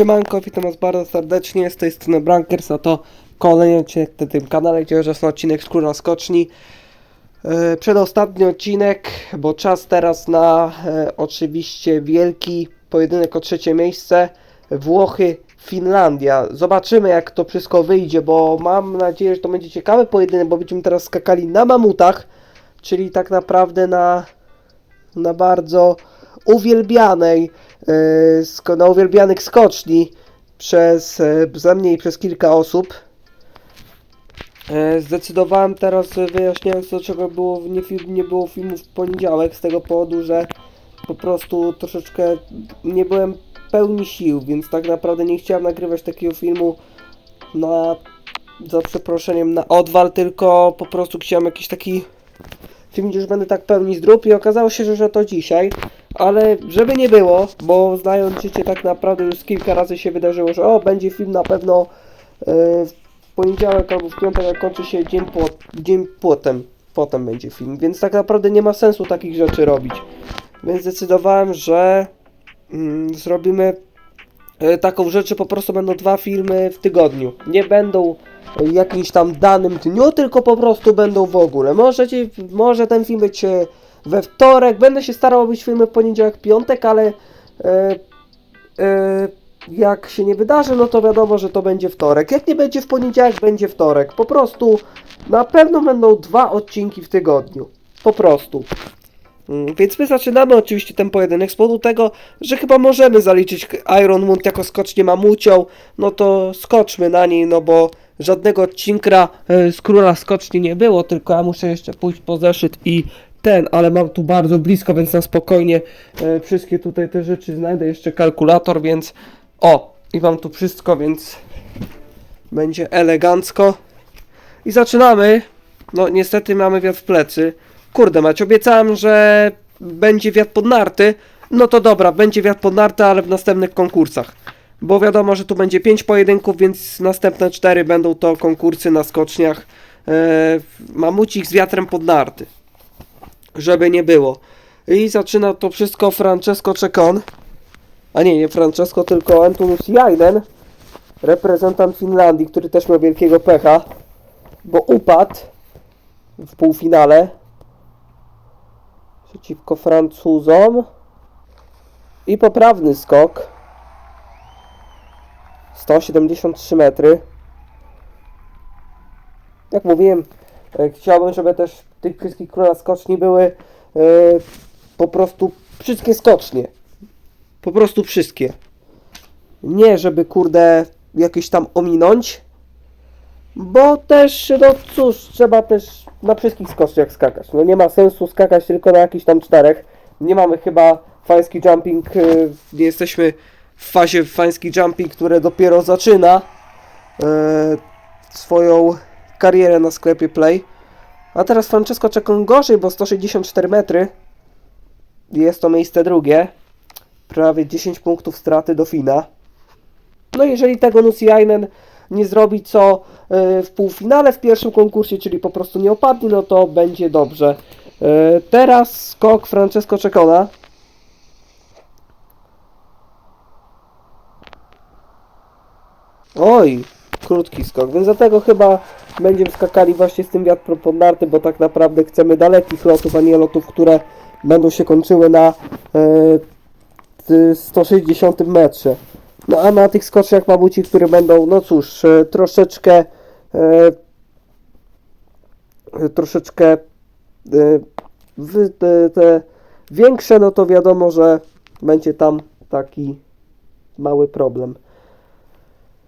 Siemanko, witam was bardzo serdecznie, z tej strony Brankers, a to kolejny odcinek na tym kanale, gdzie jest odcinek Króla Skoczni. E, Przedostatni odcinek, bo czas teraz na e, oczywiście wielki pojedynek o trzecie miejsce. Włochy, Finlandia. Zobaczymy jak to wszystko wyjdzie, bo mam nadzieję, że to będzie ciekawy pojedynek, bo będziemy teraz skakali na mamutach, czyli tak naprawdę na, na bardzo uwielbianej, e, na uwielbianych skoczni przez ze mnie i przez kilka osób. E, Zdecydowałem teraz, e, wyjaśniając dlaczego było, nie, nie było filmu w poniedziałek, z tego powodu, że po prostu troszeczkę nie byłem pełni sił, więc tak naprawdę nie chciałem nagrywać takiego filmu na, za przeproszeniem, na odwal, tylko po prostu chciałem jakiś taki film, gdzie już będę tak pełni zdrób i okazało się, że, że to dzisiaj, ale żeby nie było, bo znając życie tak naprawdę już kilka razy się wydarzyło, że o, będzie film na pewno e, w poniedziałek albo w piątek, jak kończy się dzień, po, dzień potem, potem będzie film, więc tak naprawdę nie ma sensu takich rzeczy robić. Więc zdecydowałem, że mm, zrobimy e, taką rzecz, że po prostu będą dwa filmy w tygodniu. Nie będą jakimś tam danym dniu, tylko po prostu będą w ogóle. Możecie, może ten film być e, we wtorek, będę się starał być filmy w poniedziałek, piątek, ale e, e, jak się nie wydarzy, no to wiadomo, że to będzie wtorek. Jak nie będzie w poniedziałek, będzie wtorek. Po prostu na pewno będą dwa odcinki w tygodniu. Po prostu. Mm, Więc my zaczynamy oczywiście ten pojedynek z powodu tego, że chyba możemy zaliczyć Iron Moon jako skocznie mamucią, no to skoczmy na niej, no bo żadnego odcinka e, z Króla Skoczni nie było, tylko ja muszę jeszcze pójść po zeszyt i ten, ale mam tu bardzo blisko, więc na spokojnie e, wszystkie tutaj te rzeczy znajdę, jeszcze kalkulator, więc o, i mam tu wszystko, więc będzie elegancko. I zaczynamy. No niestety mamy wiatr w plecy. Kurde mać, obiecałem, że będzie wiatr pod narty. No to dobra, będzie wiatr pod narty, ale w następnych konkursach. Bo wiadomo, że tu będzie 5 pojedynków, więc następne 4 będą to konkursy na skoczniach. E, mamucik z wiatrem pod narty. Żeby nie było. I zaczyna to wszystko Francesco Cecon. A nie, nie Francesco, tylko Antonus Jainen. Reprezentant Finlandii, który też miał wielkiego pecha. Bo upadł w półfinale przeciwko Francuzom i poprawny skok 173 metry jak mówiłem e, chciałbym, żeby też tych wszystkich króla skoczni były e, po prostu wszystkie skocznie po prostu wszystkie nie żeby kurde jakieś tam ominąć bo też, no cóż, trzeba też na wszystkich skoczniach skakać. No nie ma sensu skakać tylko na jakichś tam czterech. Nie mamy chyba fański jumping, y, nie jesteśmy w fazie fański jumping, które dopiero zaczyna e, swoją karierę na sklepie Play. A teraz Francesco czeka gorzej, bo 164 metry. Jest to miejsce drugie. Prawie 10 punktów straty do Fina. No jeżeli tego Nusiainen nie zrobi co e, w półfinale w pierwszym konkursie, czyli po prostu nie opadnie, no to będzie dobrze. E, Teraz skok Francesco Czekona. Oj, krótki skok, więc dlatego chyba będziemy skakali właśnie z tym wiatr pod narty, bo tak naprawdę chcemy dalekich lotów, a nie lotów, które będą się kończyły na e, t- 160 metrze. No a na tych skoczniach mamuci, które będą, no cóż, e, troszeczkę e, troszeczkę e, w, te, te większe, no to wiadomo, że będzie tam taki mały problem.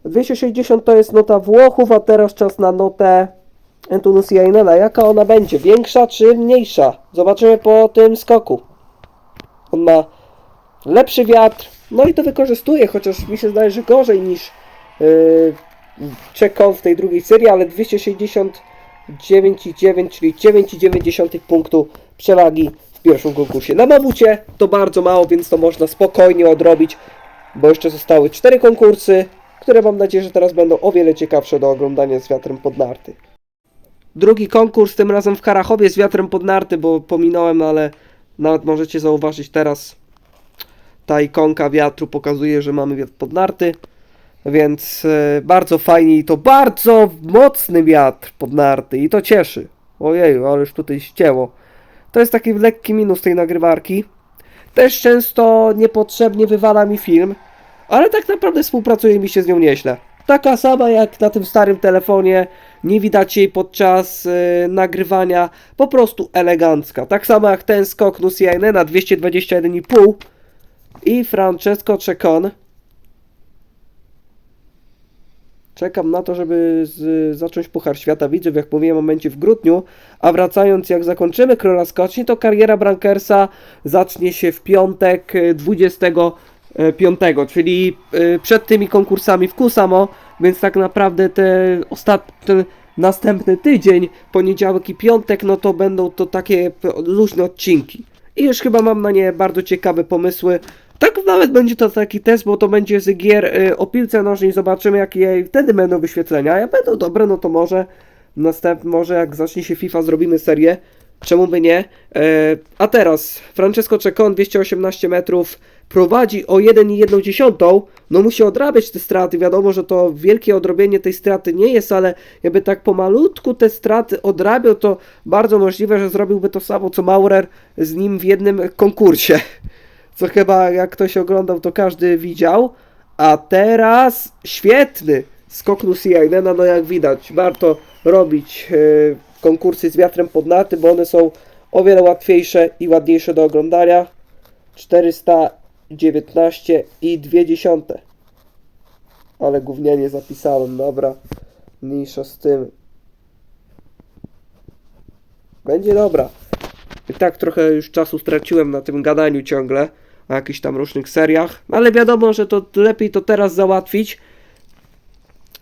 260 to jest nota Włochów, a teraz czas na notę Antonus Jainena. Jaka ona będzie? Większa czy mniejsza? Zobaczymy po tym skoku. On ma lepszy wiatr, no i to wykorzystuje, chociaż mi się zdaje, że gorzej niż yy, Czekon w tej drugiej serii, ale 269,9, czyli 9,9 punktu przewagi w pierwszym konkursie. Na mamucie to bardzo mało, więc to można spokojnie odrobić, bo jeszcze zostały cztery konkursy, które mam nadzieję, że teraz będą o wiele ciekawsze do oglądania z wiatrem pod narty. Drugi konkurs, tym razem w Karachowie z wiatrem pod narty, bo pominąłem, ale nawet możecie zauważyć teraz ta ikonka wiatru pokazuje, że mamy wiatr pod narty. Więc e, bardzo fajnie i to bardzo mocny wiatr pod narty i to cieszy. Ojeju, ale już tutaj ścięło. To jest taki lekki minus tej nagrywarki. Też często niepotrzebnie wywala mi film, ale tak naprawdę współpracuje mi się z nią nieźle. Taka sama jak na tym starym telefonie, nie widać jej podczas yy, nagrywania, po prostu elegancka. Tak samo jak ten skok Nusiane na 221,5 i Francesco Czekon. Czekam na to, żeby z, zacząć Puchar Świata Widzów, jak mówiłem, momencie w grudniu. A wracając, jak zakończymy Króla Skoczni, to kariera Brankersa zacznie się w piątek e, 20 E, 5, czyli e, przed tymi konkursami w Kusamo, więc tak naprawdę te ostatnie, następny tydzień, poniedziałek i piątek, no to będą to takie luźne odcinki. I już chyba mam na nie bardzo ciekawe pomysły. Tak nawet będzie to taki test, bo to będzie z gier e, o piłce nożnej, zobaczymy jakie wtedy będą wyświetlenia. Jak będą dobre, no to może następny, może jak zacznie się FIFA zrobimy serię. Czemu by nie? a teraz Francesco Czekon 218 metrów prowadzi o 1,1. No musi odrabiać te straty. Wiadomo, że to wielkie odrobienie tej straty nie jest, ale jakby tak pomalutku te straty odrabiał, to bardzo możliwe, że zrobiłby to samo co Maurer z nim w jednym konkursie. Co chyba jak ktoś oglądał, to każdy widział. A teraz świetny skok Lucianena, no jak widać, warto robić e, konkursy z wiatrem pod bo one są o wiele łatwiejsze i ładniejsze do oglądania. 419 i 20. Ale gównianie zapisałem, dobra. Mniejsza z tym. Będzie dobra. I tak trochę już czasu straciłem na tym gadaniu ciągle o jakichś tam różnych seriach, ale wiadomo, że to lepiej to teraz załatwić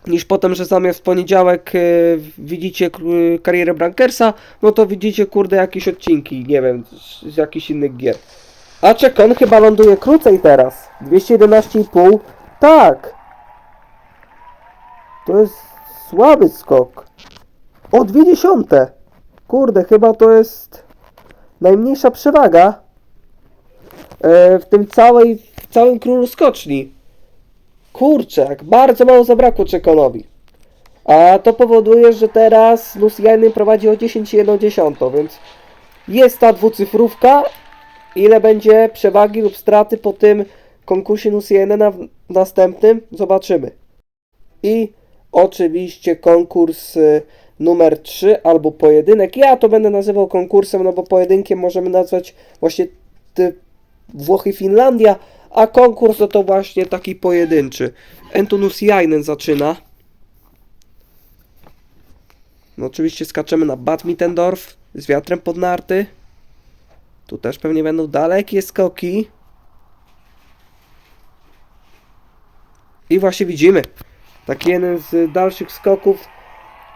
niż potem, że zamiast w poniedziałek e, widzicie k- karierę Brankersa, no to widzicie kurde jakieś odcinki, nie wiem, z, z jakichś innych gier. A Czekon chyba ląduje krócej teraz. 211,5. Tak. To jest słaby skok. O 20. Kurde, chyba to jest najmniejsza przewaga e, w tym całej, w całym królu skoczni. Kurczę, jak bardzo mało zabrakło Czekonowi. A to powoduje, że teraz Luciany prowadzi o 10,1, więc jest ta dwucyfrówka. Ile będzie przewagi lub straty po tym konkursie Luciana w następnym? Zobaczymy. I oczywiście konkurs y, numer 3 albo pojedynek. Ja to będę nazywał konkursem, no bo pojedynkiem możemy nazwać właśnie te Włochy Finlandia, a konkurs no to właśnie taki pojedynczy. Entonus Jainen zaczyna. No oczywiście skaczemy na Bad Mittendorf z wiatrem pod narty. Tu też pewnie będą dalekie skoki. I właśnie widzimy taki jeden z dalszych skoków.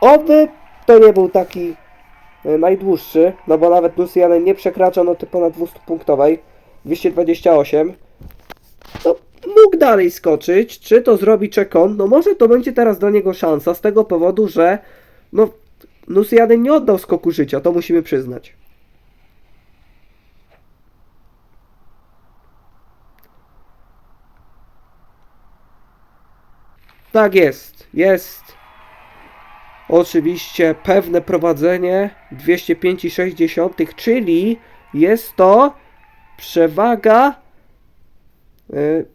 Oby to nie był taki e, najdłuższy, no bo nawet Luciane nie przekracza noty ponad 200 punktowej. 228. No, mógł dalej skoczyć. Czy to zrobi Czekon? No może to będzie teraz dla niego szansa z tego powodu, że no nie oddał skoku życia, to musimy przyznać. Tak jest, jest. Oczywiście pewne prowadzenie 205,6, czyli jest to przewaga y,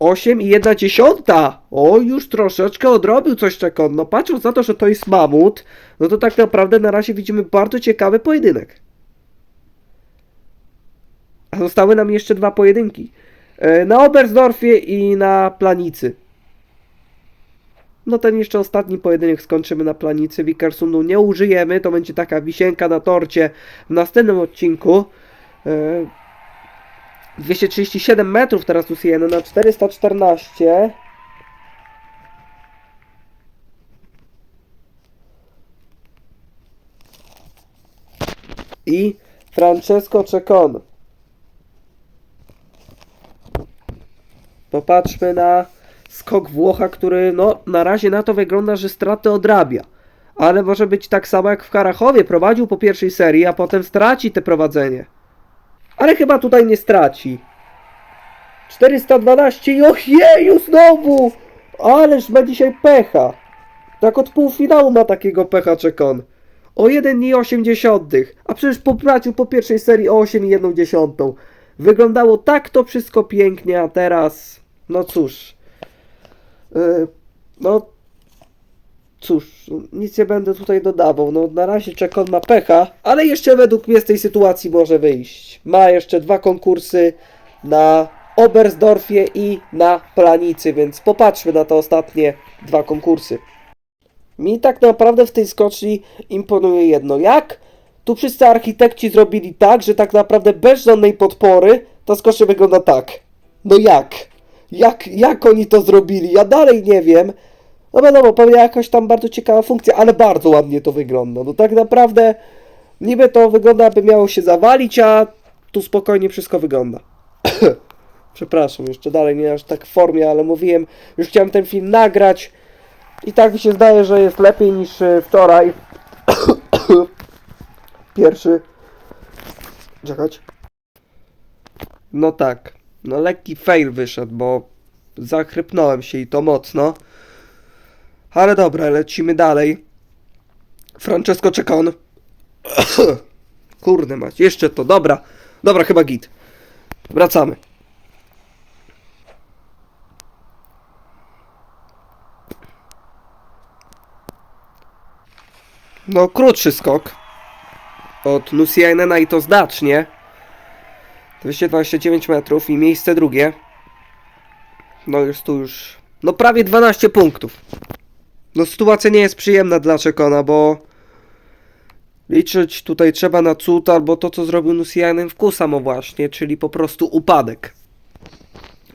8,1. O, już troszeczkę odrobił coś czekon. No patrząc na to, że to jest mamut, no to tak naprawdę na razie widzimy bardzo ciekawy pojedynek. A zostały nam jeszcze dwa pojedynki. Y, Na Oberstdorfie i na Planicy. No ten jeszcze ostatni pojedynek skończymy na Planicy. Wikersundu nie użyjemy, to będzie taka wisienka na torcie w następnym odcinku. E, 237 metrów teraz Luciano na 414. I Francesco Cecon. Popatrzmy na skok Włocha, który no na razie na to wygląda, że straty odrabia. Ale może być tak samo jak w Karachowie. Prowadził po pierwszej serii, a potem straci te prowadzenie. Ale chyba tutaj nie straci. 412 i ojeju znowu! Ależ ma dzisiaj pecha. Tak od półfinału ma takiego pecha Czekon. O 1,8, a przecież popracił po pierwszej serii o 8,1. Wyglądało tak to wszystko pięknie, a teraz... No cóż... Yy, no... Cóż, nic nie będę tutaj dodawał. No na razie Czekon ma pecha, ale jeszcze według mnie z tej sytuacji może wyjść. Ma jeszcze dwa konkursy na Oberstdorfie i na Planicy, więc popatrzmy na te ostatnie dwa konkursy. Mi tak naprawdę w tej skoczni imponuje jedno. Jak tu wszyscy architekci zrobili tak, że tak naprawdę bez żadnej podpory ta skocznia wygląda tak. No jak? Jak, jak oni to zrobili? Ja dalej nie wiem. No wiadomo, pewnie jakaś tam bardzo ciekawa funkcja, ale bardzo ładnie to wygląda. No tak naprawdę niby to wygląda, aby miało się zawalić, a tu spokojnie wszystko wygląda. Przepraszam, jeszcze dalej nie aż tak w formie, ale mówiłem, już chciałem ten film nagrać i tak mi się zdaje, że jest lepiej niż e, wczoraj. Pierwszy. Czekać. No tak. No lekki fail wyszedł, bo zachrypnąłem się i to mocno. Ale dobra, lecimy dalej. Francesco Czekon. Kurde mać, jeszcze to, dobra. Dobra, chyba git. Wracamy. No, krótszy skok. Od Nusianena i to znacznie. 229 metrów i miejsce drugie. No jest tu już... No prawie 12 punktów. No sytuacja nie jest przyjemna dla Czekona, bo... Liczyć tutaj trzeba na cud albo to, co zrobił Nusianen w Kusamo właśnie, czyli po prostu upadek.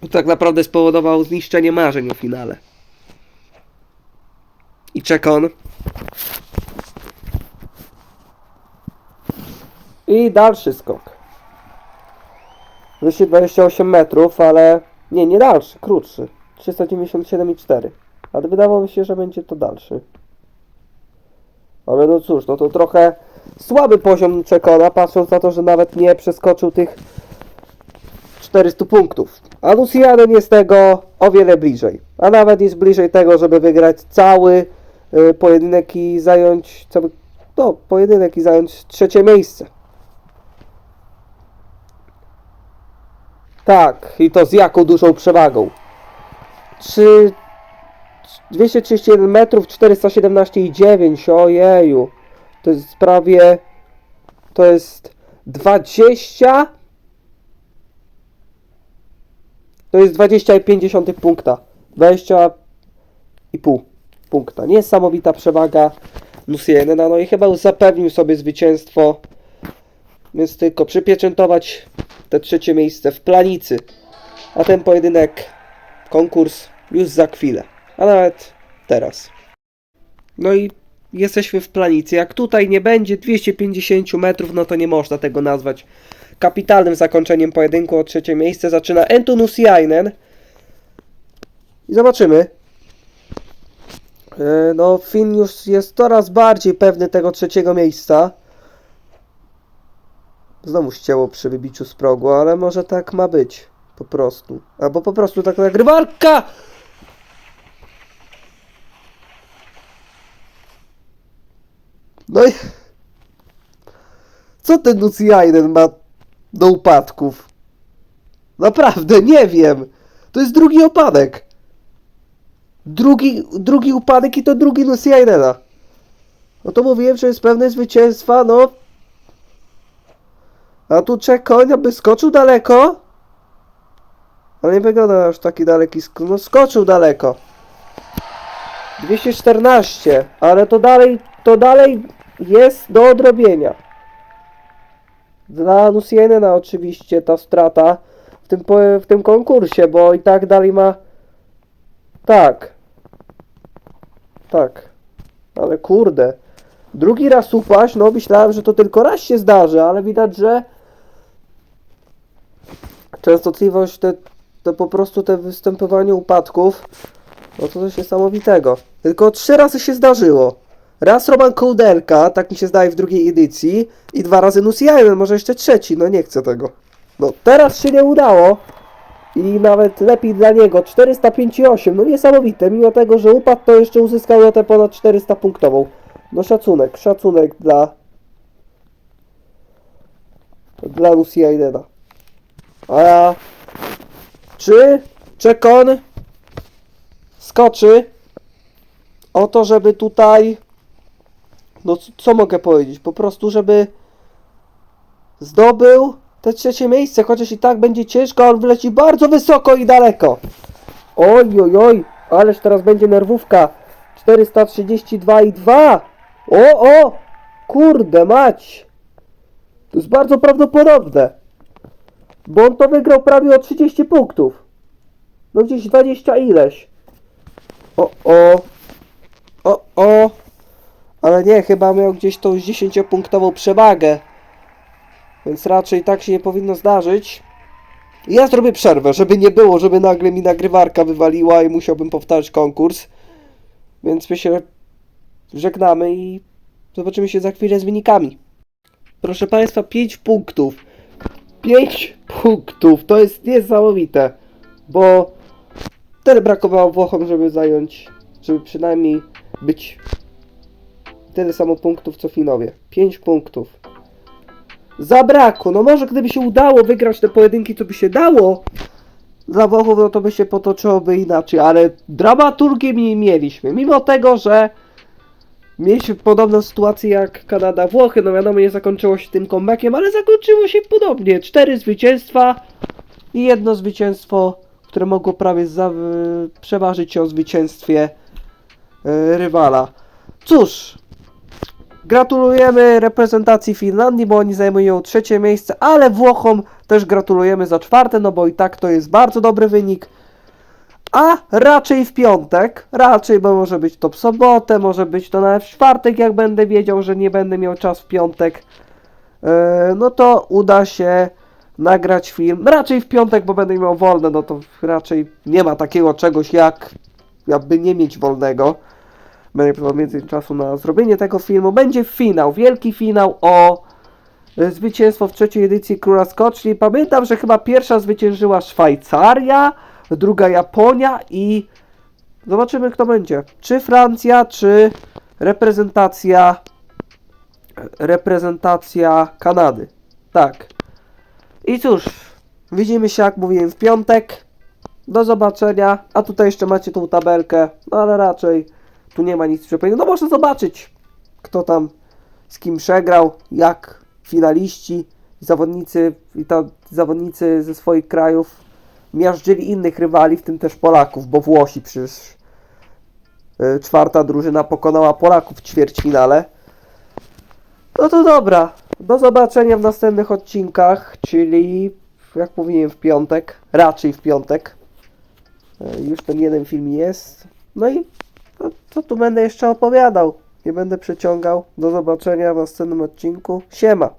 To tak naprawdę spowodował zniszczenie marzeń o finale. I Czekon I dalszy skok. 228 metrów, ale nie, nie dalszy, krótszy. 397,4. Ale wydawało mi się, że będzie to dalszy. Ale no cóż, no to trochę słaby poziom Czekona, patrząc na to, że nawet nie przeskoczył tych 400 punktów. A Lucianen jest tego o wiele bliżej. A nawet jest bliżej tego, żeby wygrać cały y, pojedynek i zająć cały, no, pojedynek i zająć trzecie miejsce. Tak, i to z jaką dużą przewagą. 3... 231 metrów, 417,9, ojeju. To jest prawie... To jest 20... To jest 20,5 punkta. 20 i pół punkta. Niesamowita przewaga Nusienena. No i chyba zapewnił sobie zwycięstwo. Więc tylko przypieczętować te trzecie miejsce w planicy. A ten pojedynek, konkurs już za chwilę. A nawet teraz. No i jesteśmy w planicy. Jak tutaj nie będzie 250 metrów, no to nie można tego nazwać kapitalnym zakończeniem pojedynku o trzecie miejsce. Zaczyna Entunus Jainen. I zobaczymy. E, No, Finn już jest coraz bardziej pewny tego trzeciego miejsca. Znowu ścięło przy wybiciu z progu, ale może tak ma być. Po prostu. Albo po prostu tak nagrywarka! No i... Co ten Nuciainen ma do upadków? Naprawdę, nie wiem. To jest drugi upadek. Drugi, drugi upadek i to drugi Nuciainena. No to mówiłem, że jest pewne zwycięstwa, no a tu czek koń, aby skoczył daleko. Ale nie wygląda aż taki daleki sk No skoczył daleko. 214, ale to dalej, to dalej jest do odrobienia. Dla Nusienena oczywiście ta strata w tym, w tym konkursie, bo i tak dalej ma... Tak. Tak. Ale kurde. Drugi raz upaść, no myślałem, że to tylko raz się zdarzy, ale widać, że częstotliwość, te, te po prostu te występowanie upadków, no to coś niesamowitego. Tylko trzy razy się zdarzyło. Raz Roman Kołderka, tak mi się zdaje w drugiej edycji, i dwa razy Nusianen, może jeszcze trzeci, no nie chcę tego. No teraz się nie udało. I nawet lepiej dla niego. 405,8. No niesamowite. Mimo tego, że upadł, to jeszcze uzyskał na tę ponad 400 punktową. No szacunek, szacunek dla dla Lucy. A czy Czekon skoczy o to, żeby tutaj no co mogę powiedzieć? Po prostu, żeby zdobył te trzecie miejsce, chociaż i tak będzie ciężko, on wleci bardzo wysoko i daleko. Oj, oj, oj, ależ teraz będzie nerwówka. 432,2. O, o, kurde mać. To jest bardzo prawdopodobne. Bo on to wygrał prawie o 30 punktów. No gdzieś 20 ileś. O, o. O, o. Ale nie, chyba miał gdzieś tą 10-punktową przewagę. Więc raczej tak się nie powinno zdarzyć. Ja zrobię przerwę, żeby nie było, żeby nagle mi nagrywarka wywaliła i musiałbym powtarzać konkurs. Więc my się żegnamy i zobaczymy się za chwilę z wynikami. Proszę Państwa, 5 punktów. 5 punktów, to jest niesamowite, bo tyle brakowało Włochom, żeby zająć, żeby przynajmniej być tyle samo punktów co Finowie. 5 punktów. Zabrakło, no może gdyby się udało wygrać te pojedynki, co by się dało dla Włochów, no to by się potoczyłoby inaczej, ale dramaturgię nie mieliśmy, mimo tego, że Mieliśmy podobną sytuację jak Kanada-Włochy, no wiadomo nie zakończyło się tym comebackiem, ale zakończyło się podobnie. Cztery zwycięstwa i jedno zwycięstwo, które mogło prawie za, przeważyć o zwycięstwie e, rywala. Cóż, gratulujemy reprezentacji Finlandii, bo oni zajmują trzecie miejsce, ale Włochom też gratulujemy za czwarte, no bo i tak to jest bardzo dobry wynik. A raczej w piątek, raczej, bo może być to w sobotę, może być to nawet w czwartek, jak będę wiedział, że nie będę miał czas w piątek, e, no to uda się nagrać film. Raczej w piątek, bo będę miał wolne, no to raczej nie ma takiego czegoś jak jakby nie mieć wolnego. Będę miał więcej czasu na zrobienie tego filmu. Będzie finał, wielki finał o e, zwycięstwo w trzeciej edycji Króla Skoczni. Pamiętam, że chyba pierwsza zwyciężyła Szwajcaria, druga Japonia i zobaczymy kto będzie. Czy Francja, czy reprezentacja reprezentacja Kanady. Tak. I cóż, widzimy się jak mówiłem w piątek. Do zobaczenia. A tutaj jeszcze macie tą tabelkę, no ale raczej tu nie ma nic przepowiedzi. No można zobaczyć kto tam z kim przegrał, jak finaliści, zawodnicy i ta, zawodnicy ze swoich krajów miażdżyli innych rywali, w tym też Polaków, bo Włosi przecież y, czwarta drużyna pokonała Polaków w ćwierćfinale. No to dobra, do zobaczenia w następnych odcinkach, czyli jak mówiłem w piątek, raczej w piątek. Y, Już ten jeden film jest. No i no, co tu będę jeszcze opowiadał? Nie będę przeciągał. Do zobaczenia w następnym odcinku. Siema!